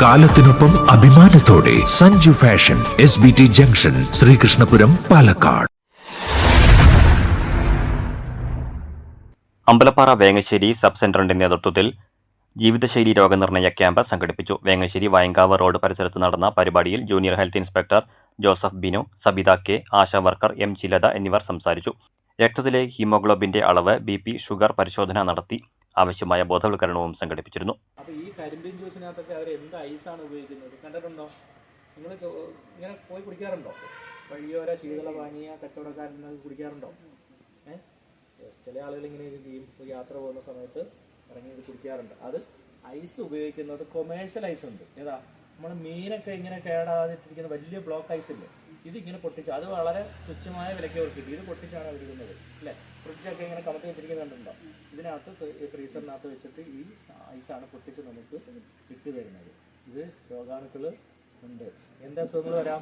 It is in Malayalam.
കാലത്തിനൊപ്പം അഭിമാനത്തോടെ Sanju fashion S B T junction Sreekrishnapuram Palakkad. Ambalappara Vengassery sub സെന്ററിന്റെ നേതൃത്വത്തിൽ ജീവിതശൈലി രോഗനിർണയ ക്യാമ്പ് സംഘടിപ്പിച്ചു. വേങ്ങശ്ശേരി വയങ്കാവ് റോഡ് പരിസരത്ത് നടന്ന പരിപാടിയിൽ junior health inspector Joseph Binu Sabitha K Asha worker M ചിലത എന്നിവർ സംസാരിച്ചു. രക്തത്തിലെ ഹീമോഗ്ലോബിന്റെ അളവ് ബി ഷുഗർ പരിശോധന നടത്തി. ആവശ്യമായ ബോധവൽക്കരണവും സംഘടിപ്പിച്ചിരുന്നു. അപ്പോൾ ഈ ജ്യൂസിനകത്തൊക്കെ അവർ ഉപയോഗിക്കുന്നത്? നിങ്ങൾ ഇങ്ങനെ പോയി കുടിക്കാറുണ്ടോ? കുടിക്കാറുണ്ടോ? ചില ആളുകൾ ഇങ്ങനെ യാത്ര പോകുന്ന സമയത്ത് ഇറങ്ങി ഇത് കുടിക്കാറുണ്ട്. അത് ഐസ് ഉപയോഗിക്കുന്നത് കൊമേഴ്ഷ്യൽ ഐസ് ഉണ്ട്. ഏതാ? നമ്മൾ മീനൊക്കെ ഇങ്ങനെ കേടാതിട്ടിരിക്കുന്ന വലിയ ബ്ലോക്ക് ഐസ് ഇല്ലേ? ഇത് ഇങ്ങനെ പൊട്ടിച്ച്. അത് വളരെ തുച്ഛമായ വിലയ്ക്ക് അവർക്ക് കിട്ടി. ഇത് പൊട്ടിച്ചാണ് അവർ ഇടുന്നത് അല്ലേ? ഫ്രിഡ്ജൊക്കെ ഇങ്ങനെ കമത്തി വെച്ചിരിക്കുന്നുണ്ടോ ഇതിനകത്ത് ഫ്രീ- ഫ്രീസറിനകത്ത് വെച്ചിട്ട് ഈ ഐസാണ് പൊട്ടിച്ച് നമുക്ക് ഇട്ട് തരുന്നത് ഇത് രോഗാണുക്കൾ ഉണ്ട്. എന്താ അസുഖങ്ങൾ വരാം?